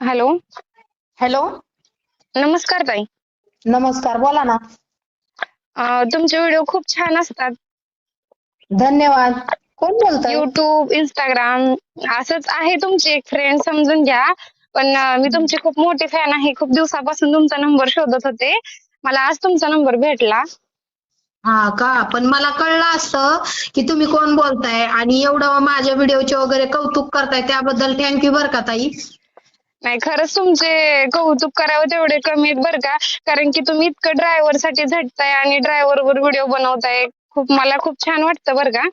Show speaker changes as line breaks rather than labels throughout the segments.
Hello.
Hello.
नमस्कार ताई.
नमस्कार बोला ना.
अं, तुमचे व्हिडिओ खूप छान असतात.
धन्यवाद. कोण बोलतोय?
युट्यूब इंस्टाग्राम असंच आहे तुमची एक फ्रेंड समजून घ्या. पण अं, मी तुमची खूप मोठी फॅन आहे. खूप दिवसापासून तुमचा नंबर शोधत होते. मला आज तुमचा नंबर भेटला.
हा का? पण मला कळलं असतं की तुम्ही कोण बोलताय आणि एवढं माझ्या व्हिडिओचे वगैरे कौतुक करताय त्याबद्दल थँक्यू बरं का ताई?
नाही खरंच तुमचे कौतुक करावं तेवढे कमी आहेत बरं का. कारण की तुम्ही इतकं ड्रायव्हरसाठी झटताय आणि ड्रायव्हर वर व्हिडिओ बनवताय. खूप मला खूप छान वाटतं बरं का.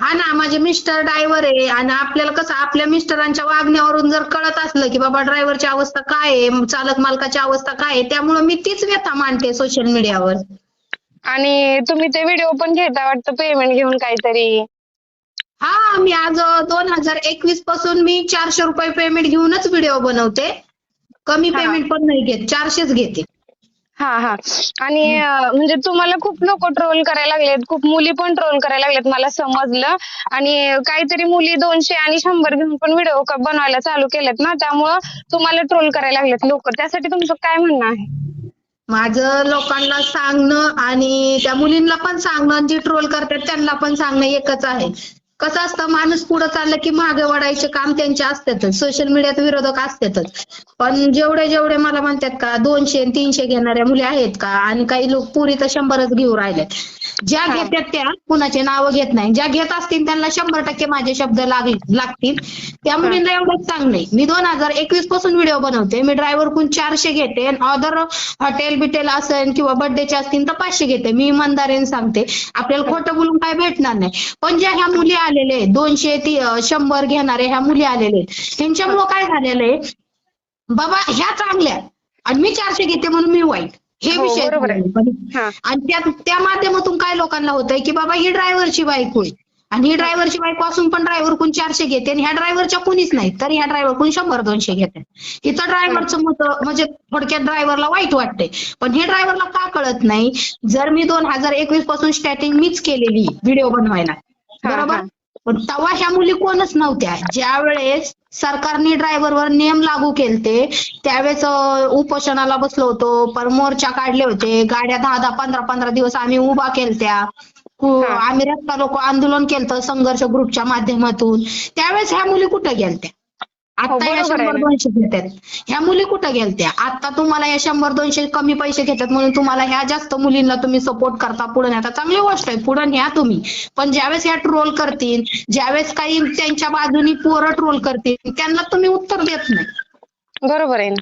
हा ना माझे मिस्टर ड्रायव्हर आहे आणि आपल्याला कसं आपल्या मिस्टरांच्या वागण्यावरून जर कळत असलं की बाबा ड्रायव्हरची अवस्था काय आहे चालक मालकाची अवस्था काय आहे त्यामुळे मी तीच व्यथा मांडते सोशल मीडियावर
आणि तुम्ही ते व्हिडिओ पण घेता वाटतं पेमेंट घेऊन काहीतरी?
हा मी आज दोन हजार एकवीसपासून मी चारशे रुपये पेमेंट घेऊनच व्हिडिओ बनवते. कमी
हा.
पेमेंट पण नाही घेत चारशेच घेते.
हा हा. आणि अं, म्हणजे तुम्हाला खूप लोक ट्रोल करायला लागलेत खूप मुली पण ट्रोल करायला लागलेत मला समजलं. आणि काहीतरी मुली दोनशे आणि शंभर घेऊन पण व्हिडिओ बनवायला चालू केलेत ना त्यामुळं तुम्हाला ट्रोल करायला लागलेत लोक. त्यासाठी तुमचं काय म्हणणं आहे?
माझं लोकांना सांगणं आणि त्या मुलींना पण सांगणं आणि जी ट्रोल करतात त्यांना पण सांगणं एकच आहे. कसं असतं माणूस पुढे चाललं की मागे वळायचे काम त्यांचे असतातच. सोशल मीडियात विरोधक असतातच. पण जेवढे जेवढे मला म्हणतात का दोनशे आणि तीनशे घेणाऱ्या मुली आहेत का आणि काही लोक पुरी तर शंभरच घेऊ राहिलेत. ज्या. घेतात त्या कुणाचे नावं घेत नाही. ज्या घेत असतील त्यांना शंभर टक्के माझे शब्द लाग- लागतील. त्या मुलींना एवढंच सांगणे. मी दोन हजार एकवीसपासून व्हिडिओ बनवते. मी ड्रायव्हर कोण चारशे घेते अदर हॉटेल बिटेल असेल किंवा बर्थडेचे असतील तर पाचशे घेते. मी इमानदारीने सांगते. आपल्याला खोटं बोलून काय भेटणार नाही. पण ज्या ह्या मुली आलेले आहेत, दोनशे ती शंभर घेणारे ह्या मुली आलेले आहेत, ह्यांच्यामुळं काय झालेलं आहे? बाबा ह्या चांगल्या आणि मी चारशे घेते म्हणून मी वाईट. हे
हो,
विषय
बरोबर आहे. हा.
आणि त्या त्या माध्यमातून काय लोकांना होतंय की बाबा ही ड्रायव्हरची बायको आहे. आणि ही ड्रायव्हरची बायको असून पण ड्रायव्हर कोण चारशे घेते आणि ह्या ड्रायव्हरच्या कोणीच नाही तर ह्या ड्रायव्हर कोण शंभर दोनशे घेते. इथं ड्रायव्हरचं मत म्हणजे थोडक्यात ड्रायव्हरला वाईट वाटते पण हे ड्रायव्हरला का कळत नाही? जर मी दोन हजार एकवीसपासून स्टार्टिंग मीच केलेली व्हिडिओ बनवायला.
हा,
बरोबर?
हा.
पण तेव्हा ह्या मुली कोणच नव्हत्या. ज्या वेळेस सरकारने ड्रायव्हरवर नियम लागू केलते त्यावेळेस उपोषणाला बसलो होतो पर मोर्चा काढले होते. गाड्या दहा दहा पंधरा पंधरा दिवस आम्ही उभा केलत्या. आम्ही रस्ता लोक आंदोलन केलं संघर्ष ग्रुपच्या माध्यमातून. त्यावेळेस ह्या मुली कुठं गेलत्या? आता या शंभर. दोनशे घेतात. ह्या मुली कुठं गेलत्या? आता तुम्हाला या शंभर दोनशे कमी पैसे घेतात म्हणून तुम्हाला ह्या जास्त मुलींना तुम्ही सपोर्ट करता पुढे न्या चांगली गोष्ट आहे पुढे न्या तुम्ही. पण ज्यावेळेस ह्या ट्रोल करतील ज्यावेळेस काही त्यांच्या बाजूनी पोरं ट्रोल करतील त्यांना तुम्ही उत्तर देत नाही.
बरोबर आहे ना.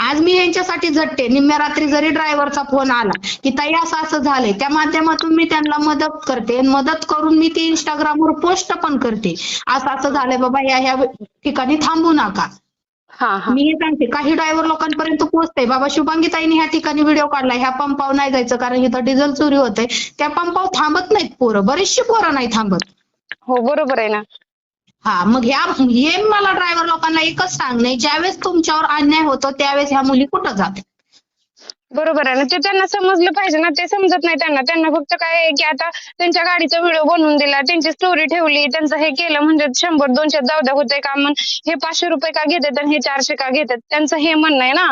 आज मी यांच्यासाठी झटते. निम्म्या रात्री जरी ड्रायव्हरचा फोन आला की ताई असं असं झालंय त्या माध्यमातून मी त्यांना मदत करते. आणि मदत करून मी ती इंस्टाग्रामवर पोस्ट पण करते. असं असं झालंय बाबा ह्या ह्या ठिकाणी थांबू नका. मी हे सांगते काही ड्रायव्हर लोकांपर्यंत पोहोचते बाबा शुभांगी ताईने ह्या ठिकाणी व्हिडिओ काढला ह्या पंपावर नाही जायचं कारण इथं डिझेल चोरी होते त्या पंपावर थांबत नाहीत पोरं. बरीचशी पोरं नाही थांबत.
हो बरोबर आहे ना.
हा मग ह्या हे मला ड्रायव्हर लोकांना एकच सांगणे ज्यावेळेस तुमच्यावर अन्याय होतो त्यावेळेस ह्या मुली कुठं जातात?
बरोबर आहे ना ते त्यांना समजलं पाहिजे ना ते समजत नाही त्यांना. त्यांना फक्त काय आहे की आता त्यांच्या गाडीचा व्हिडिओ बनवून दिला त्यांची स्टोरी ठेवली त्यांचं हे केलं म्हणजे शंभर दोनशे जाऊ द्या होते का? मग हे पाचशे रुपये का घेतात आणि हे चारशे का घेतात? त्यांचं हे म्हणणं आहे ना.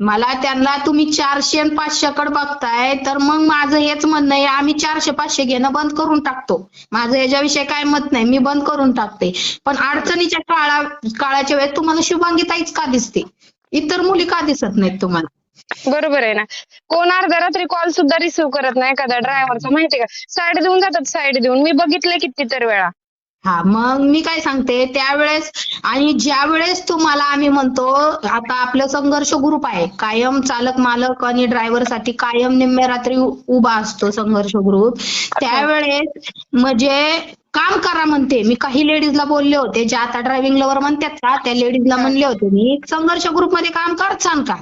मला त्यांना तुम्ही चारशे आणि पाचशेकडे बघताय तर मग माझं हेच म्हणणं आहे आम्ही चारशे पाचशे घेणं बंद करून टाकतो. माझं याच्याविषयी काय मत नाही मी बंद करून टाकते. पण अडचणीच्या काळा काळाच्या वेळेस तुम्हाला शुभांगीताईच का दिसते? इतर मुली का दिसत नाहीत तुम्हाला?
बरोबर आहे ना. कोण अर्ध्या रात्री कॉल सुद्धा रिसिव्ह करत नाही एखादा ड्रायव्हरचा माहितीये का? साईड देऊन जातात साईड देऊन. मी बघितलंय कितीतर वेळा.
हा मग मी काय सांगते? त्यावेळेस आणि ज्या वेळेस तुम्हाला आम्ही म्हणतो आता आपलं संघर्ष ग्रुप आहे. कायम चालक मालक आणि ड्रायव्हरसाठी कायम निम्म्या रात्री उभा असतो संघर्ष ग्रुप त्यावेळेस म्हणजे काम करा म्हणते. मी काही लेडीजला बोलले होते ज्या आता ड्रायव्हिंग लवर म्हणतात का त्या लेडीजला म्हणले होते मी संघर्ष ग्रुपमध्ये काम करसान का?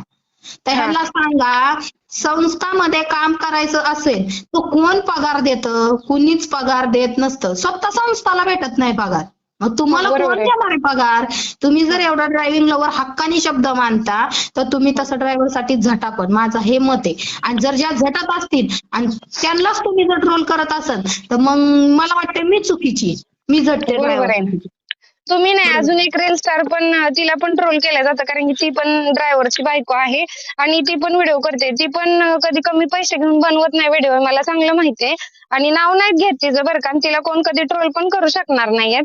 तर
हा.
ह्यांना सांगा संस्थामध्ये काम करायचं असेल तर कोण पगार देतं? कुणीच पगार देत नसतं. स्वतः संस्थाला भेटत नाही पगार. मग तुम्हाला कोण. देणार पगार? तुम्ही जर एवढा ड्रायव्हिंग लवर हक्कानी शब्द मानता तर तुम्ही तसं ड्रायव्हरसाठी झटा पण माझं हे मत आहे. आणि जर ज्या झटत असतील आणि त्यांनाच तुम्ही जर ट्रोल करत असाल तर मग मला वाटतं मी चुकीची. मी झटते. ड्रायव्हर
तुम्ही नाही अजून एक रील स्टार पण तिला पण ट्रोल केलं जातं कारण की ती पण ड्रायव्हरची बायको आहे आणि ती पण व्हिडिओ करते. ती पण कधी कमी पैसे घेऊन बनवत नाही व्हिडिओ मला चांगलं माहितीये आणि नाव नाहीत घेत तिचं बरं का तिला कोण कधी ट्रोल पण करू शकणार नाहीयेत.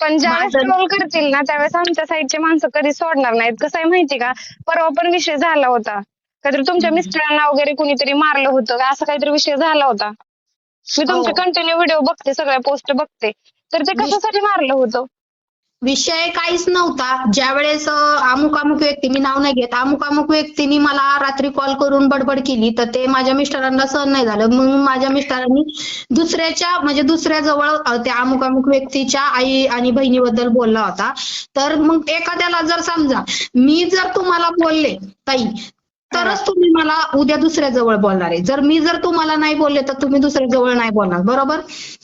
पण ज्यावेळेस ट्रोल करतील ना त्यावेळेस आमच्या साईडचे माणसं कधी सोडणार नाहीत. कसं आहे माहिती का? परवा पण विषय झाला होता. काहीतरी तुमच्या मिस्टरांना वगैरे कुणीतरी मारलं होतं का? असं काहीतरी विषय झाला होता. मी तुमचे
हो.
कंटिन्यू व्हिडिओ बघते सगळ्या पोस्ट बघते. तर ते कशासाठी मारलं होतं?
विषय काहीच नव्हता. ज्यावेळेस अं, अमुक अमुक व्यक्ती मी नाव नाही घेत अमुक अमुक व्यक्तीने मला रात्री कॉल करून बडबड केली तर ते माझ्या मिस्टरांना सहन नाही झालं. मग माझ्या मिस्टरांनी दुसऱ्याच्या म्हणजे दुसऱ्या जवळ त्या अमुक अमुक व्यक्तीच्या आई आणि बहिणीबद्दल बोलला होता. तर मग एखाद्याला जर समजा मी जर तुम्हाला बोलले ताई तरच तुम्ही मला उद्या दुसऱ्या जवळ बोलणार आहे. जर मी जर तुम्हाला नाही बोलले तर तुम्ही दुसऱ्या जवळ नाही बोलणार. बरोबर?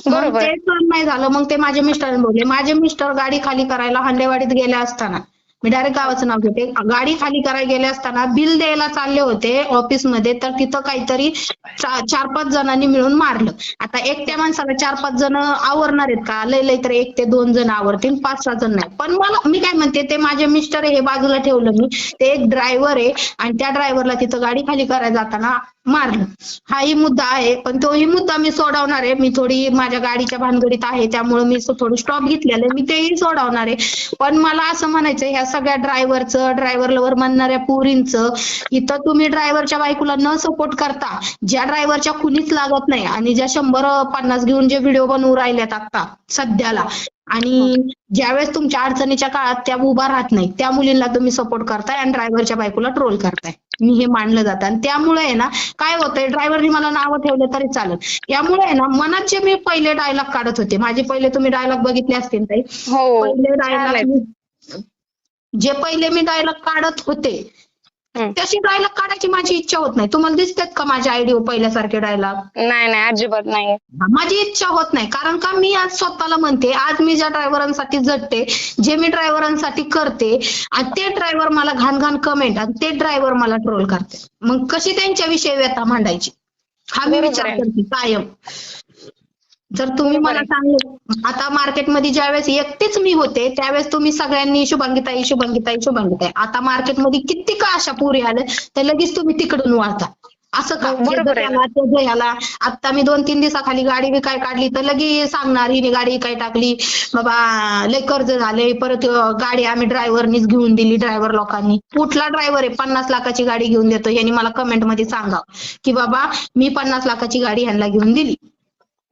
मग
बरोबर.
ते नाही झालं मग ते माझे मिस्टर बोलले. माझे मिस्टर गाडी खाली करायला हांडेवाडीत गेले असताना. मी डायरेक्ट गावाचं नाव घेते. गाडी खाली करायला गेले असताना बिल द्यायला चालले होते ऑफिसमध्ये तर तिथं काहीतरी चार पाच जणांनी मिळून मारलं. आता एकट्या माणसाला चार पाच जण आवरणार आहेत का? लय लय तर एक ते दोन जण आवरतील पाच सहा जण नाही. पण मला मी काय म्हणते ते माझे मिस्टर आहे हे बाजूला ठेवलं मी. ते एक ड्रायव्हर आहे आणि त्या ड्रायव्हरला तिथं गाडी खाली करायला जाताना मारलं. हाही मुद्दा आहे पण तोही मुद्दा मी सोडवणार आहे. मी थोडी माझ्या गाडीच्या भानगडीत आहे त्यामुळे मी थोडं स्टॉप घेतलेलं मी तेही सोडवणार आहे. पण मला असं म्हणायचं ह्या सगळ्या ड्रायव्हरचं ड्रायव्हरवर म्हणणाऱ्या पुरींचं इथं तुम्ही ड्रायव्हरच्या बायकोला न सपोर्ट करता ज्या ड्रायव्हरच्या कुणीच लागत नाही आणि ज्या शंभर पन्नास घेऊन जे व्हिडिओ बनवू राहिल्यात आता सध्याला आणि ज्यावेळेस तुमच्या अडचणीच्या काळात त्या उभा राहत नाही त्या मुलींना तुम्ही सपोर्ट करताय आणि ड्रायव्हरच्या बायकोला ट्रोल करताय मी हे मानलं जातं आणि त्यामुळे आहे ना काय होतंय ड्रायव्हरनी मला नावं ठेवले तरी चालत यामुळे आहे ना मनात जे मी पहिले डायलॉग काढत होते माझे पहिले तुम्ही डायलॉग बघितले असतील ताई
हो
पहिले. डायलॉग जे पहिले मी डायलॉग काढत होते. तशी डायलॉग काढायची माझी इच्छा होत नाही. तुम्हाला दिसतात का माझ्या आयडिओ पहिल्यासारखे डायलॉग
नाही नाही अजिबात नाही.
माझी इच्छा होत नाही. कारण का मी आज स्वतःला म्हणते आज मी ज्या ड्रायव्हरांसाठी झटते जे मी ड्रायव्हरांसाठी करते आणि ते ड्रायव्हर मला घाण घाण कमेंट आणि ते ड्रायव्हर मला ट्रोल करते. मग कशी त्यांच्याविषयी व्यथा मांडायची? हा मी विचार. करते कायम. जर तुम्ही मला. चांगलं आता मार्केटमध्ये ज्यावेळेस एकटीच मी होते त्यावेळेस तुम्ही सगळ्यांनी शुभांगीताई शुभांगीताई शुभांगीताई. आता मार्केटमध्ये किती का अशा पुरी आल्या तर लगेच तुम्ही तिकडून वळता असं का. ह्याला, आता मी दोन तीन दिवसाखाली गाडी विकाय काढली तर लगे सांगणार हिने गाडी विकाय टाकली. बाबा लय कर्ज झाले. परत गाडी आम्ही ड्रायव्हरनीच घेऊन दिली ड्रायव्हर लोकांनी. कुठला ड्रायव्हर आहे? पन्नास लाखाची गाडी घेऊन देतो. यांनी मला कमेंटमध्ये सांगा की बाबा मी पन्नास लाखाची गाडी ह्यांना घेऊन दिली.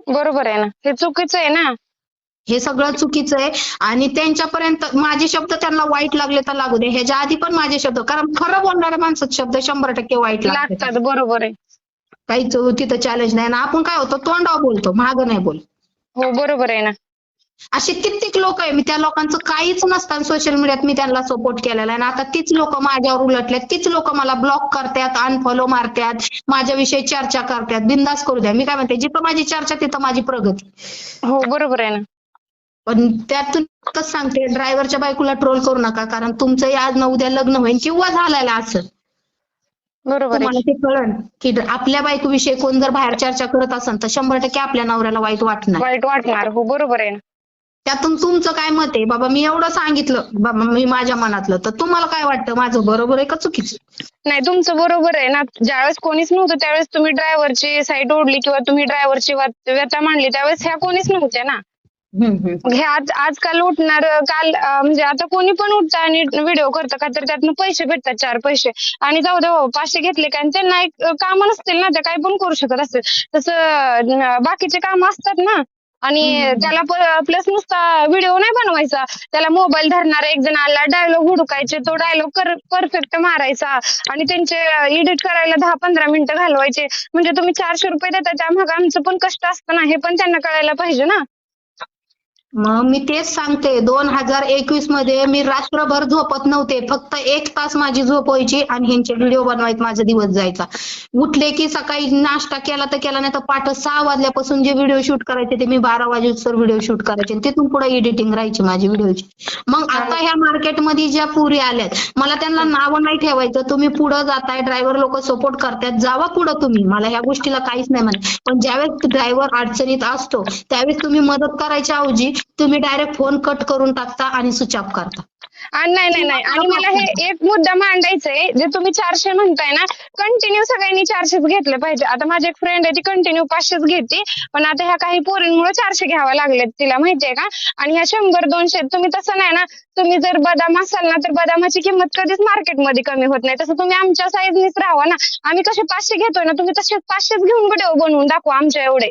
बरोबर आहे ना. हे चुकीचं आहे ना.
हे सगळं चुकीचं आहे. आणि त्यांच्यापर्यंत माझे शब्द त्यांना वाईट लागले तर लागू दे. ह्याच्या आधी पण माझे शब्द कारण खरं बोलणाऱ्या माणसाचे शब्द शंभर टक्के वाईट लागतात.
बरोबर आहे.
काहीच तिथं चॅलेंज नाही. ना आपण काय होतो? तोंडावर बोलतो माग नाही बोल
हो बरोबर आहे ना.
असे कित्येक लोक आहे. मी त्या लोकांचं काहीच नसताना सोशल मीडियात मी त्यांना सपोर्ट केलेला आहे. आणि आता तीच लोक माझ्यावर उलटल्यात. तीच लोक मला ब्लॉक करतात अनफॉलो मारतात माझ्याविषयी चर्चा करतात. बिंदास करू द्या. मी काय म्हणते जिथं माझी चर्चा तिथं माझी प्रगती.
हो बरोबर आहे ना.
पण त्यातून एकच सांगते ड्रायव्हरच्या बायकोला ट्रोल करू नका. कारण तुमचंही आज ना उद्या लग्न होईल किंवा झालेलं असेल
बरोबर आहे.
ते कळण की आपल्या बायकोविषयी कोण जर बाहेर चर्चा करत असेल तर शंभर टक्के आपल्या नवऱ्याला वाईट वाटणार.
वाईट वाटणार. हो बरोबर आहे ना.
त्यातून तुमचं काय मत आहे? बाबा मी एवढं सांगितलं. बाबा मी माझ्या मनातलं. तर तुम्हाला काय वाटतं? माझं बरोबर आहे का चुकीचं?
नाही तुमचं बरोबर आहे ना. ज्यावेळेस कोणीच नव्हतं त्यावेळेस तुम्ही ड्रायव्हरची साईट ओढली किंवा तुम्ही ड्रायव्हरची व्यथा मांडली त्यावेळेस ह्या कोणीच नव्हत्या ना. हे आज आजकाल उठणार काल म्हणजे आता कोणी पण उठतं आणि व्हिडिओ करतं का तर त्यातनं पैसे भेटतात चार पैसे. आणि जाऊ दे पाचशे घेतले काय आणि त्यांना एक काम नसतील ना ते काही पण करू शकत असतील. तसं बाकीचे काम असतात ना. आणि. त्याला प्लस नुसता व्हिडिओ नाही बनवायचा त्याला मोबाईल धरणारा एक जण आला डायलॉग हुडकायचे तो डायलॉग परफेक्ट मारायचा आणि त्यांचे एडिट करायला दहा पंधरा मिनिटं घालवायचे म्हणजे तुम्ही चारशे रुपये देता त्यामागे आमचं पण कष्ट असतं ना हे पण त्यांना कळायला पाहिजे ना
मग मी तेच सांगते दोन हजार एकवीसमध्ये मी रात्रभर झोपत नव्हते. फक्त एक तास माझी झोप व्हायची आणि ह्यांचे व्हिडिओ बनवायत माझा दिवस जायचा. उठले की सकाळी नाश्ता केला तर केला नाही तर पाठ सहा वाजल्यापासून जे व्हिडिओ शूट करायचे ते मी बारा वाजेसर व्हिडिओ शूट करायचे आणि तिथून पुढे एडिटिंग राहायची माझी व्हिडिओची. मग आता ह्या मार्केटमध्ये ज्या पुरी आल्यात मला त्यांना नावं नाही ठेवायचं तुम्ही पुढे जाताय ड्रायव्हर लोक सपोर्ट करतायत जावा पुढे तुम्ही. मला ह्या गोष्टीला काहीच नाही म्हणत पण ज्यावेळेस ड्रायव्हर अडचणीत असतो त्यावेळेस तुम्ही मदत करायच्या ऐवजी तुम्ही डायरेक्ट फोन कट करून टाकता आणि स्विच ऑफ करता.
आणि नाही नाही नाही. आणि मला हे एक मुद्दा मांडायचा आहे जे तुम्ही चारशे म्हणताय ना कंटिन्यू सगळ्यांनी चारशेच घेतले पाहिजे. आता माझी एक फ्रेंड आहे ती कंटिन्यू पाचशेच घेते. पण आता ह्या काही पोरींमुळे चारशे घ्यावा लागलेत तिला माहितीये का? आणि ह्या शंभर दोनशे तुम्ही तसं नाही ना तुम्ही जर बदाम असाल ना तर बदामाची किंमत कधीच मार्केटमध्ये कमी होत नाही. तसं तुम्ही आमच्या साईजनीच राहा ना. आम्ही कसे पाचशे घेतोय ना तुम्ही तसे पाचशेच घेऊन बनवून दाखवा आमच्या एवढे.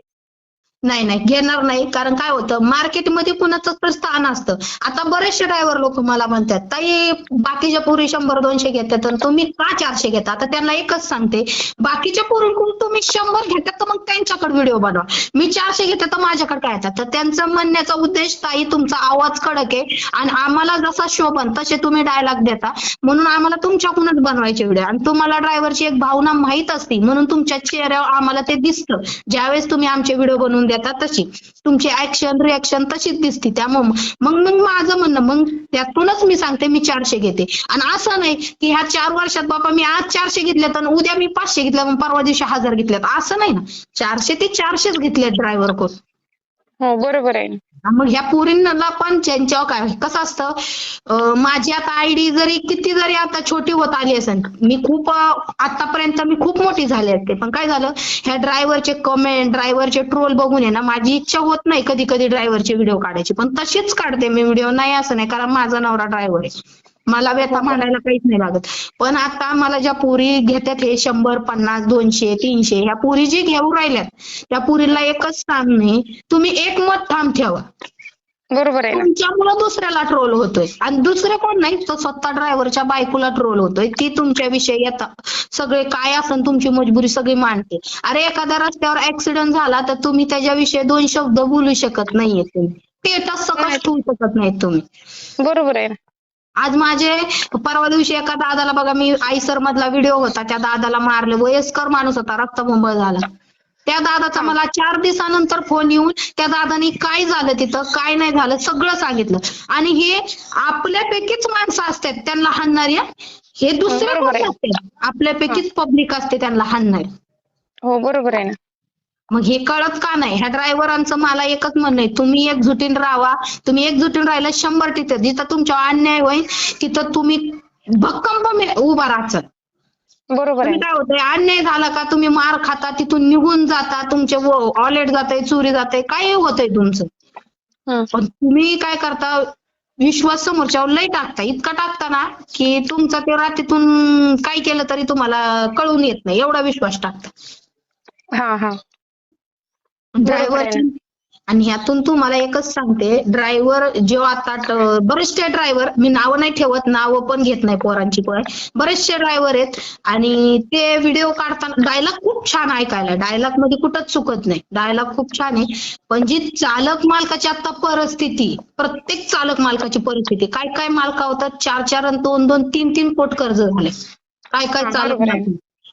नाही नाही घेणार नाही. कारण काय होतं मार्केटमध्ये कुणाचं स्थान असतं. आता बरेचसे ड्रायव्हर लोक मला म्हणतात ताई बाकीच्या पुरी शंभर दोनशे घेतात तर तुम्ही का चारशे घेता? आता त्यांना एकच सांगते बाकीच्या पुरीकडून तुम्ही शंभर घेतात तर मग त्यांच्याकडे व्हिडिओ बनवा. मी चारशे घेते तर माझ्याकडे काय येतात? तर त्यांचा म्हणण्याचा उद्देश ताई तुमचा आवाज कडक आहे आणि आम्हाला जसा शोभन तसे तुम्ही डायलॉग देता. म्हणून आम्हाला तुमच्याकडूनच बनवायचे व्हिडिओ आणि तुम्हाला ड्रायव्हरची एक भावना माहीत असती म्हणून तुमच्या चेहऱ्यावर आम्हाला ते दिसतं. ज्यावेळेस तुम्ही आमचे व्हिडिओ बनवून देता तशी. तुमची ऍक्शन रिॲक्शन तशीच दिसते त्यामुळे मग मग माझं म्हणणं मग त्यातूनच मी सांगते मी चारशे घेते. आणि असं नाही की ह्या चार वर्षात बाबा मी आज चारशे घेतल्यात आणि उद्या मी पाचशे घेतल्या मग परवा दिवशी हजार घेतल्यात असं नाही ना. चारशे ते चारशेच घेतल्यात ड्रायव्हर कोर्स
हो बरोबर आहे
मग ह्या पोरींना पण त्यांच्यावर काय? कसं असतं? माझी आता आयडी जरी किती जरी आता छोटी होत आली असेल मी खूप आतापर्यंत मी खूप मोठी झाली असते. पण काय झालं? ह्या ड्रायव्हरचे कमेंट ड्रायव्हरचे ट्रोल बघून आहे ना माझी इच्छा होत नाही कधी कधी ड्रायव्हरचे व्हिडिओ काढायची. पण तशीच काढते मी व्हिडिओ नाही असं नाही. कारण माझा नवरा ड्रायव्हर आहे. मला व्यथा मांडायला काहीच नाही लागत. पण आता मला ज्या पुरी घेतात हे शंभर पन्नास दोनशे तीनशे ह्या पुरी जी घेऊ राहिल्यात त्या पुरीला एकच सांगणे तुम्ही एक मत ठाम ठेवा.
बरोबर आहे
तुमच्यामुळे दुसऱ्याला ट्रोल होतोय. आणि दुसरे कोण नाही तो स्वतः ड्रायव्हरच्या बायकोला ट्रोल होतोय. ती तुमच्याविषयी येतात सगळे काय असन तुमची मजबुरी सगळी मांडते. अरे एखाद्या रस्त्यावर ऍक्सिडेंट झाला तर तुम्ही त्याच्याविषयी दोन शब्द बोलू शकत नाहीये तुम्ही. स्टेटस सकट ठेवू शकत नाहीत तुम्ही.
बरोबर आहे
आज माझे परवा दिवशी एका दादाला बघा मी आईसर मधला व्हिडिओ होता. त्या दादाला मारले. वयस्कर माणूस होता. रक्तबंबळ झाला. त्या दादाचा मला चार दिवसानंतर फोन येऊन त्या दादानी काय झालं तिथं काय नाही झालं सगळं सांगितलं. आणि हे आपल्यापैकीच माणसं असतात त्यांना हाणणारी हं. हे दुसरे कोण
आहे.
नसते आपल्यापैकीच पब्लिक असते त्यांना हाणणारी.
हो बरोबर आहे ना.
मग हे कळत का नाही? ह्या ड्रायव्हरांचं मला एकच म्हणणं आहे तुम्ही एकजुटीन राहा तुम्ही एकजुटीन राहिला शंभर तिथं जिथं तुमचा अन्याय होईल तिथं तुम्ही भक्कम उभा राहायचं.
बरोबर
काय होतंय अन्याय झाला का तुम्ही मार खाता तिथून निघून जाता तुमचे ऑलेट जाते चोरी जाते काय होतंय तुमचं?
हं.
पण तुम्ही काय करता विश्वास समोरच्यावर लय टाकता. इतका टाकता ना की तुमचा ते रात्रीतून काय केलं तरी तुम्हाला कळून येत नाही एवढा विश्वास टाकता.
हा हा.
ड्रायव्हर
आहे
आणि ह्यातून तुम्हाला एकच सांगते ड्रायव्हर जेव्हा आता बरेचसे ड्रायव्हर मी नावं नाही ठेवत नावं पण घेत नाही पोरांची पण. बरेचसे ड्रायव्हर आहेत आणि ते व्हिडिओ काढताना डायलॉग खूप छान ऐकायला. डायलॉगमध्ये कुठंच चुकत नाही. डायलॉग खूप छान आहे. पण जी चालक मालकाची आता परिस्थिती प्रत्येक चालक मालकाची परिस्थिती काय काय मालका होतात? चार चार आणि दोन दोन तीन तीन कोट कर्ज झाले. काय काय चालक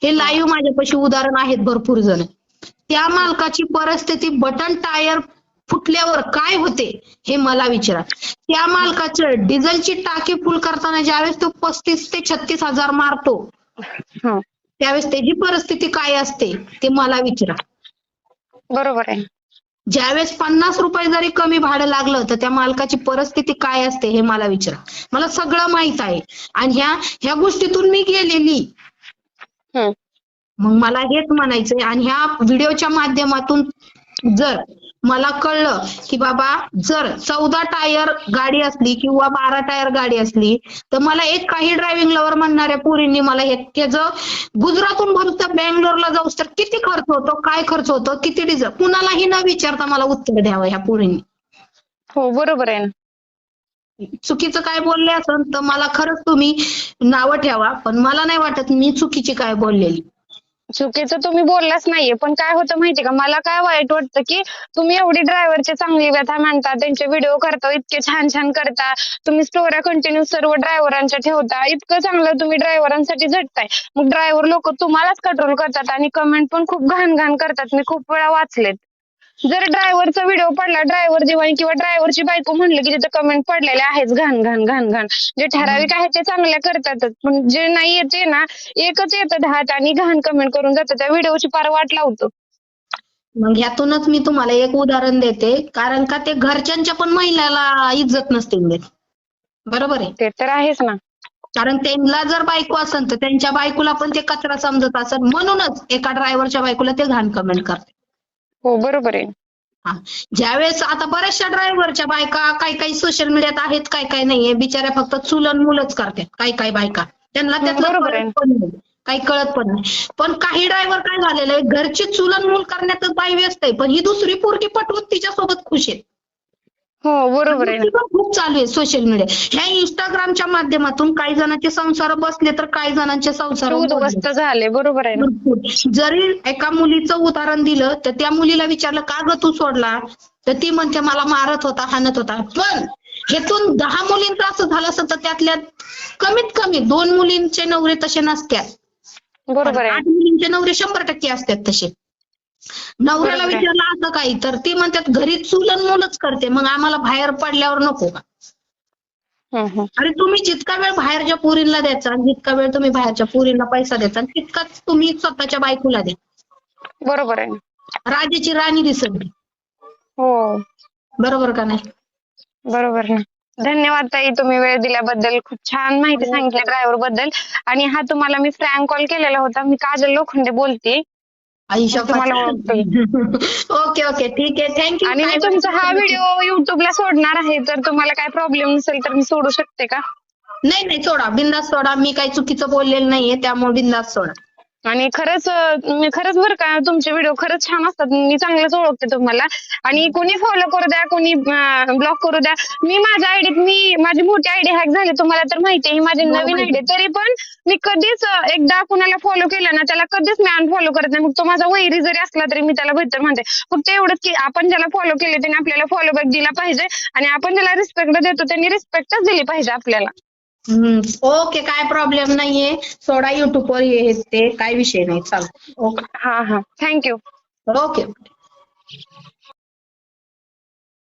हे लाईव्ह माझ्यापाशी उदाहरण आहेत भरपूर जण. त्या मालकाची परिस्थिती बटन टायर फुटल्यावर काय होते हे मला विचारा. त्या मालकाचं डिझेलची टाकी फुल करताना ज्यावेळेस तो पस्तीस ते छत्तीस हजार मारतो
हा.
त्यावेळेस त्याची परिस्थिती काय असते ते मला विचारा.
बरोबर आहे.
ज्यावेळेस पन्नास रुपये जरी कमी भाडं लागलं तर त्या मालकाची परिस्थिती काय असते हे मला विचारा. मला सगळं माहीत आहे. आणि ह्या ह्या गोष्टीतून मी गेलेली. मग मला हेच म्हणायचंय आणि ह्या व्हिडिओच्या माध्यमातून जर मला कळलं की बाबा जर चौदा टायर गाडी असली किंवा बारा टायर गाडी असली तर मला एक काही ड्रायव्हिंग लवर म्हणणाऱ्या पोरींनी मला हे गुजरातहून भरूच बँगलोरला जाऊस तर किती खर्च होतो काय खर्च होतो किती डिझेल कुणालाही न विचारता मला उत्तर द्यावं ह्या पोरींनी.
हो बरोबर आहे ना.
चुकीचं काय बोलले असेल तर मला खरंच तुम्ही नावं ठेवा पण मला नाही वाटत मी चुकीची काय बोललेली.
चुकीचं तुम्ही बोललाच नाहीये. पण काय होतं माहितीये का? मला काय वाईट वाटतं की तुम्ही एवढी ड्रायव्हरची चांगली व्यथा मांडता त्यांचे व्हिडिओ करता इतके छान छान करता तुम्ही स्टोऱ्या कंटिन्यू सर्व ड्रायव्हरांच्या ठेवता इतकं चांगलं तुम्ही ड्रायव्हरांसाठी झटताय. मग ड्रायव्हर लोक तुम्हालाच कंट्रोल करतात आणि कमेंट पण खूप घाण घाण करतात. मी खूप वेळा वाचलेत. जर ड्रायव्हरचा व्हिडिओ पडला ड्रायव्हर जीवन किंवा ड्रायव्हरची बायको म्हणलं की तिथे कमेंट पडलेले आहेच घाण घाण घाण घाण. जे ठराविक आहे ते चांगल्या करतातच. पण जे नाही येते ना एकच येतं दहात आणि घाण कमेंट करून जातं. त्या व्हिडिओची पार वाट लावतो.
मग ह्यातूनच मी तुम्हाला एक उदाहरण देते. कारण का ते घरच्यांच्या पण महिलाला इज्जत नसते देत बरोबर आहे?
ते तर आहेच ना.
कारण त्यांना जर बायको असेल तर त्यांच्या बायकोला पण ते कचरा समजत असेल म्हणूनच एका ड्रायव्हरच्या बायकोला ते घाण कमेंट करते
हो बरोबर आहे.
हा. ज्यावेळेस आता बऱ्याचशा ड्रायव्हरच्या बायका काही काही सोशल मीडियात आहेत काय काय नाहीये बिचाऱ्या फक्त चुलन मुलंच करतात काही काही बायका. त्यांना त्यातलं पण नाही काही कळत पण नाही. पण काही ड्रायव्हर काय झालेलं आहे घरची चुलन मूल करण्यातच बाई व्यस्त आहे. पण ही दुसरी पोरगी पटवून तिच्यासोबत खुश आहे.
हो बरोबर आहे
खूप चालू आहे सोशल मीडिया ह्या इंस्टाग्रामच्या माध्यमातून काही जणांचे संसार बसले तर काही जणांचे संसार.
उद्ध्वस्त झाले. बरोबर आहे ना.
जरी एका मुलीचं उदाहरण दिलं तर त्या मुलीला विचारलं का ग तू सोडला? तर ती म्हणते मला मारत होता हाणत होता. पण हेतून दहा मुलींचं असं झालं असतं तर त्यातल्या कमीत कमी दोन मुलींचे नवरे तसे नसतात
बरोबर आहे.
आठ मुलींचे नवरे शंभर टक्के असतात तसे. नवऱ्याला. विचारलं असं काही? तर ती म्हणतात घरी चुलन मुलंच करते मग आम्हाला बाहेर पडल्यावर नको का. अरे तुम्ही जितका वेळ बाहेरच्या पुरीला द्यायचा जितका वेळ तुम्ही बाहेरच्या पुरीला पैसा द्यायचा तितकाच तुम्ही स्वतःच्या बायकोला द्या.
बरोबर आहे ना.
राजाची राणी दिसत.
हो.
बरोबर का नाही?
बरोबर ना. धन्यवाद ताई तुम्ही वेळ दिल्याबद्दल. खूप छान माहिती सांगितली ड्रायव्हरबद्दल. आणि हा तुम्हाला मी फ्रँक कॉल केलेला होता. मी काजल लोखंडे बोलते.
Okay okay. ठीक आहे. थँक्यू
आणि मी तुमचा हा व्हिडिओ युट्यूबला सोडणार आहे. जर तुम्हाला काय प्रॉब्लेम नसेल तर मी सोडू शकते का?
नाही नाही सोडा. बिंदास सोडा. मी काही चुकीचं बोललेलं नाहीये त्यामुळे बिंदास सोडा.
आणि खरंच खरंच बरं का तुमचे व्हिडिओ खरंच छान असतात. मी चांगलंच ओळखते तुम्हाला. आणि कोणी फॉलो करू द्या कोणी ब्लॉक करू द्या. मी माझ्या आयडीत मी माझी मोठी आयडी हॅक झाली तुम्हाला तर माहिती आहे ही माझी नवीन. आयडी तरी पण मी कधीच एकदा कुणाला फॉलो केलं ना त्याला कधीच मी अनफॉलो करत नाही. मग तो माझा वैरी जरी असला तरी मी त्याला भेटत म्हणते फक्त एवढंच की आपण ज्याला फॉलो केले त्याने आपल्याला फॉलो बॅक दिला पाहिजे. आणि आपण ज्याला रिस्पेक्ट देतो त्यांनी रिस्पेक्टच दिली पाहिजे आपल्याला.
ओके काय प्रॉब्लेम नाहीये. सोडा युट्यूबवर हे ते काय विषय नाही. चालतं ओके.
हा हा. Thank you
okay.